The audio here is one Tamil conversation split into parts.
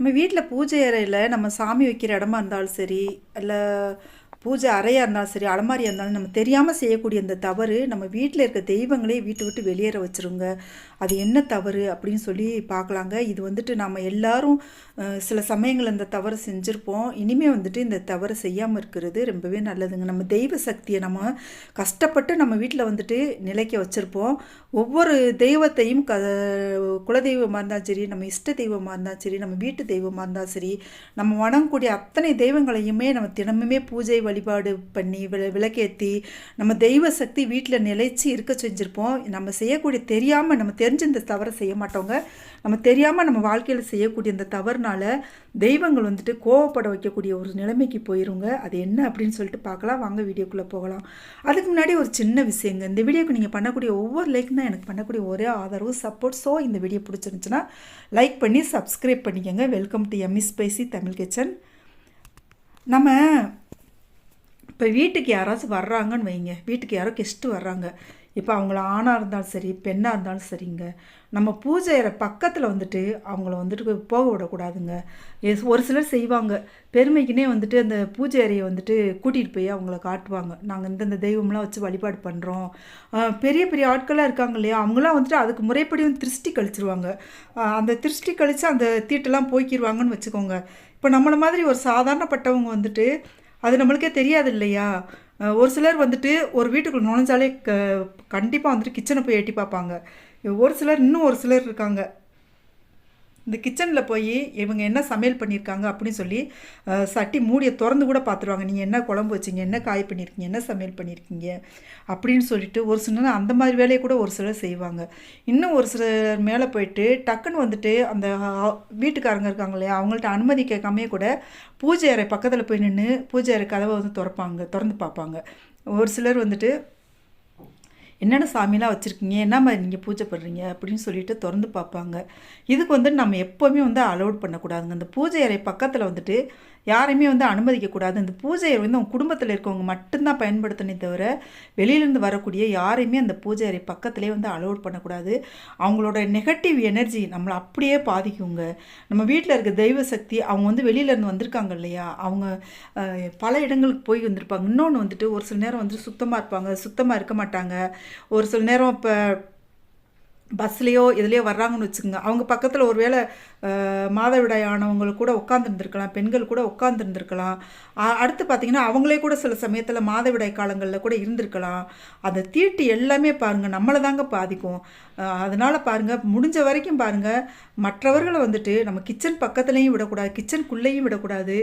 நம்ம வீட்டில் பூஜை அறையில் நம்ம சாமி வைக்கிற இடமா இருந்தாலும் சரி இல்லை பூஜை அறையாக இருந்தாலும் சரி அலமாரியாக இருந்தாலும் நம்ம தெரியாமல் செய்யக்கூடிய அந்த தவறு நம்ம வீட்டில் இருக்க தெய்வங்களே வீட்டை விட்டு வெளியேற வச்சுருங்க. அது என்ன தவறு அப்படின்னு சொல்லி பார்க்கலாங்க. இது வந்துட்டு நம்ம எல்லாரும் சில சமயங்கள் அந்த தவறு செஞ்சுருப்போம். இனிமேல் வந்துட்டு இந்த தவறு செய்யாமல் இருக்கிறது ரொம்பவே நல்லதுங்க. நம்ம தெய்வ சக்தியை நம்ம கஷ்டப்பட்டு நம்ம வீட்டில் வந்துட்டு நிலைக்க வச்சுருப்போம். ஒவ்வொரு தெய்வத்தையும் க குலதெய்வமாக இருந்தாலும் சரி நம்ம இஷ்ட தெய்வமாக இருந்தாலும் சரி நம்ம வீட்டு தெய்வமாக இருந்தாலும் சரி நம்ம வணங்கக்கூடிய அத்தனை தெய்வங்களையுமே நம்ம தினமுமே பூஜை வழிபாடு பண்ணி வி விளக்கேற்றி நம்ம தெய்வ சக்தி வீட்டில் நிலைச்சி இருக்க செஞ்சுருப்போம். நம்ம செய்யக்கூடிய தெரியாமல் நம்ம தெரிஞ்ச இந்த தவறை செய்ய மாட்டோங்க. நம்ம தெரியாமல் நம்ம வாழ்க்கையில் செய்யக்கூடிய இந்த தவறுனால தெய்வங்கள் வந்துட்டு கோவப்பட வைக்கக்கூடிய ஒரு நிலைமைக்கு போயிருங்க. அது என்ன அப்படின்னு சொல்லிட்டு பார்க்கலாம். வாங்க வீடியோக்குள்ளே போகலாம். அதுக்கு முன்னாடி ஒரு சின்ன விஷயங்க. இந்த வீடியோக்கு நீங்கள் பண்ணக்கூடிய ஒவ்வொரு லைக் தான் எனக்கு பண்ணக்கூடிய ஒரே ஆதரவு சப்போர்ட் ஸோ இந்த வீடியோ பிடிச்சிருந்துச்சுன்னா லைக் பண்ணி சப்ஸ்கிரைப் பண்ணிக்கோங்க. Welcome to M E spicy Tamil kitchen நம்ம இப்போ வீட்டுக்கு யாராச்சும் வர்றாங்கன்னு வைங்க. வீட்டுக்கு யாரோ கெஸ்ட்டு வர்றாங்க. இப்போ அவங்கள ஆணாக இருந்தாலும் சரி பெண்ணாக இருந்தாலும் சரிங்க. நம்ம பூஜை பக்கத்தில் வந்துட்டு அவங்கள வந்துட்டு போக விடக்கூடாதுங்க. எஸ் ஒரு சிலர் செய்வாங்க. பெருமைக்குனே வந்துட்டு அந்த பூஜை அறையை வந்துட்டு கூட்டிகிட்டு போய் அவங்கள காட்டுவாங்க. நாங்கள் இந்தந்த தெய்வம்லாம் வச்சு வழிபாடு பண்ணுறோம் பெரிய பெரிய ஆட்களாக இருக்காங்க இல்லையா? அவங்களாம் வந்துட்டு அதுக்கு முறைப்படி வந்து திருஷ்டி கழிச்சிருவாங்க. அந்த திருஷ்டி கழித்து அந்த தீட்டெல்லாம் போய்க்கிருவாங்கன்னு வச்சுக்கோங்க. இப்போ நம்மளை மாதிரி ஒரு சாதாரணப்பட்டவங்க வந்துட்டு அது நம்மளுக்கே தெரியாது இல்லையா ஒரு சிலர் வந்துட்டு ஒரு வீட்டுக்குள்ள நுழைஞ்சாலே க கண்டிப்பாக வந்துட்டு கிச்சனை போய் எட்டி பார்ப்பாங்க. ஒரு சிலர் இன்னும் ஒரு சிலர் இருக்காங்க. இந்த கிச்சனில் போய் இவங்க என்ன சமையல் பண்ணியிருக்காங்க அப்படின்னு சொல்லி சட்டி மூடியை திறந்து கூட பார்த்துருவாங்க நீங்கள் என்ன குழம்பு வச்சீங்க என்ன காய் பண்ணியிருக்கீங்க என்ன சமையல் பண்ணியிருக்கீங்க அப்படின்னு சொல்லிட்டு ஒரு சிலர் அந்த மாதிரி வேலையை கூட ஒரு சிலர் செய்வாங்க. இன்னும் ஒரு சிலர் மேலே போயிட்டு டக்குன்னு வந்துட்டு அந்த வீட்டுக்காரங்க இருக்காங்க இல்லையா அவங்கள்ட்ட அனுமதி கேட்காமே கூட பூஜை அறை பக்கத்தில் போய் நின்று பூஜை அறை கதவை வந்து திறப்பாங்க திறந்து பார்ப்பாங்க. ஒரு சிலர் வந்துட்டு என்னென்ன சாமிலாம் வச்சுருக்கீங்க? என்ன மாதிரி நீங்கள் பூஜை பண்ணுறீங்க அப்படின்னு சொல்லிட்டு திறந்து பார்ப்பாங்க. இதுக்கு வந்து நம்ம எப்போவுமே வந்து அலோட் பண்ணக்கூடாதுங்க. அந்த பூஜை அறை பக்கத்தில் வந்துட்டு யாரையுமே வந்து அனுமதிக்கக்கூடாது. அந்த பூஜை வந்து அவங்க குடும்பத்தில் இருக்கவங்க மட்டும்தான் பயன்படுத்தணே தவிர வெளியிலேருந்து வரக்கூடிய யாரையுமே அந்த பூஜை அறை பக்கத்துலேயே வந்து அலோட் பண்ணக்கூடாது. அவங்களோட நெகட்டிவ் எனர்ஜி நம்மளை அப்படியே பாதிக்குங்க. நம்ம வீட்டில் இருக்க தெய்வ சக்தி அவங்க வந்து வெளியிலேருந்து வந்திருக்காங்க இல்லையா? அவங்க பல இடங்களுக்கு போய் வந்திருப்பாங்க. இன்னொன்று வந்துட்டு ஒரு சில நேரம் வந்துட்டு சுத்தமாக இருப்பாங்க சுத்தமாக இருக்க மாட்டாங்க. ஒரு சில நேரம் இப்போ பஸ்லேயோ இதுலேயோ வர்றாங்கன்னு வச்சுக்கோங்க. அவங்க பக்கத்தில் ஒருவேளை வேளை மாதவிடாய் ஆனவங்களுக்கு கூட உட்காந்துருந்துருக்கலாம் பெண்கள் கூட உட்காந்துருந்துருக்கலாம் அடுத்து பார்த்திங்கன்னா அவங்களே கூட சில சமயத்தில் மாதவிடாய் காலங்களில் கூட இருந்திருக்கலாம். அந்த தீட்டு எல்லாமே பாருங்கள் நம்மளை தாங்க பாதிக்கும். அதனால் பாருங்கள் முடிஞ்ச வரைக்கும் பாருங்கள் மற்றவர்களை வந்துட்டு நம்ம கிச்சன் பக்கத்துலேயும் விடக்கூடாது கிச்சனுக்குள்ளேயும் விடக்கூடாது.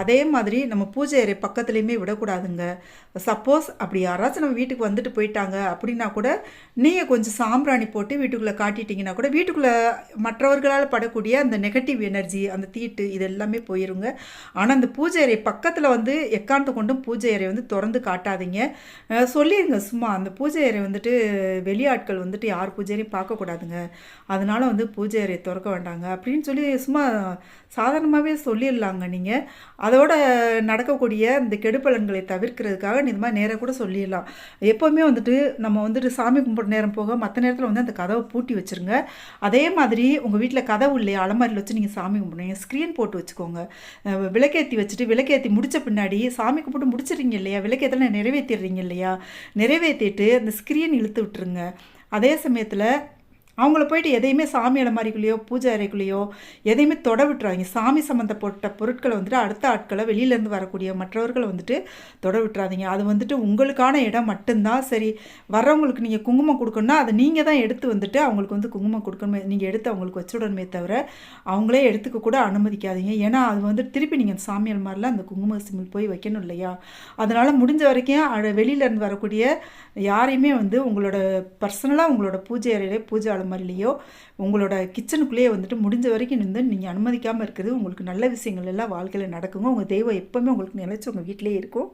அதே மாதிரி நம்ம பூஜை அறை பக்கத்துலேயுமே விடக்கூடாதுங்க. சப்போஸ் அப்படி யாராச்சும் நம்ம வீட்டுக்கு வந்துட்டு போயிட்டாங்க அப்படின்னா கூட நீங்கள் கொஞ்சம் சாம்பிராணி போட்டு வீட்டுக்குள்ளே காட்டிட்டிங்கன்னா கூட வீட்டுக்குள்ளே மற்றவர்களால் படக்கூடிய அந்த நெகட்டிவ் எனர்ஜி அந்த தீட்டு இது எல்லாமே போயிருங்க. ஆனால் அந்த பூஜை அறை பக்கத்தில் வந்து எக்காரணத்தை கொண்டும் பூஜை அறை வந்து திறந்து காட்டாதீங்க. சொல்லிடுங்க சும்மா அந்த பூஜை அறை வந்துட்டு வெளியாட்கள் வந்துட்டு யார் பூஜையும் பார்க்கக்கூடாதுங்க. அதனால் வந்து பூஜை அறையை திறக்க வேண்டாங்க. அப்படின்னு சொல்லி சும்மா சாதாரணமாகவே சொல்லிடலாங்க நீங்கள் அதோட நடக்கக்கூடிய இந்த கெடுப்பலன்களை தவிர்க்கிறதுக்காக நீ இந்த மாதிரி நேராக கூட சொல்லிடலாம். எப்போவுமே வந்துட்டு நம்ம வந்துட்டு சாமி கும்பிட்ற நேரம் போக மற்ற நேரத்தில் வந்து அந்த கதவை பூட்டி வச்சுருங்க. அதே மாதிரி உங்கள் வீட்டில் கதவு இல்லையா? அலமாரியில் வச்சு நீங்கள் சாமி கும்பிடுங்க ஸ்க்ரீன் போட்டு வச்சுக்கோங்க. விளக்கேற்றி வச்சுட்டு விளக்கேற்றி முடித்த பின்னாடி சாமி கும்பிட்டு முடிச்சிடுறீங்க இல்லையா? விளக்கேற்றலாம் நிறைவேற்றிடுறீங்க இல்லையா? நிறைவேற்றிட்டு அந்த ஸ்க்ரீன் இழுத்து விட்டுருங்க. அதே சமயத்தில் அவங்கள போயிட்டு எதையுமே சாமி அலமாரிக்குள்ளேயோ பூஜை அறைக்குள்ளேயோ எதையுமே தொட விட்டுறாங்க சாமி சம்மந்தப்பட்ட பொருட்களை வந்துட்டு அடுத்த ஆட்களை வெளியிலேருந்து வரக்கூடிய மற்றவர்களை வந்துட்டு தொட விட்டுறாதீங்க. அது வந்துட்டு உங்களுக்கான இடம் மட்டும்தான். சரி வர்றவங்களுக்கு நீங்கள் குங்குமம் கொடுக்கணும்னா அதை நீங்கள் தான் எடுத்து வந்துட்டு அவங்களுக்கு வந்து குங்குமம் கொடுக்கணுமே நீங்கள் எடுத்து அவங்களுக்கு வச்சுடணுமே தவிர அவங்களே எடுத்துக்க கூட அனுமதிக்காதீங்க. ஏன்னா அது வந்துட்டு திருப்பி நீங்கள் சாமி அலமாரியில் அந்த குங்கும சிமிழ் போய் வைக்கணும் இல்லையா? அதனால் முடிஞ்ச வரைக்கும் வெளியிலேருந்து வெளியில இருந்து வரக்கூடிய யாரையுமே வந்து உங்களோட பர்சனலாக உங்களோட பூஜை அறையிலே பூஜை மாதிரிலையோ உங்களோட கிச்சனுக்குள்ளேயே வந்துட்டு முடிஞ்ச வரைக்கும் வந்து நீங்கள் அனுமதிக்காமல் இருக்கிறது உங்களுக்கு நல்ல விஷயங்கள் எல்லாம் வாழ்க்கையில் நடக்குங்க. உங்கள் தெய்வம் எப்போவுமே உங்களுக்கு நிலைச்சு உங்கள் வீட்டிலேயே இருக்கும்.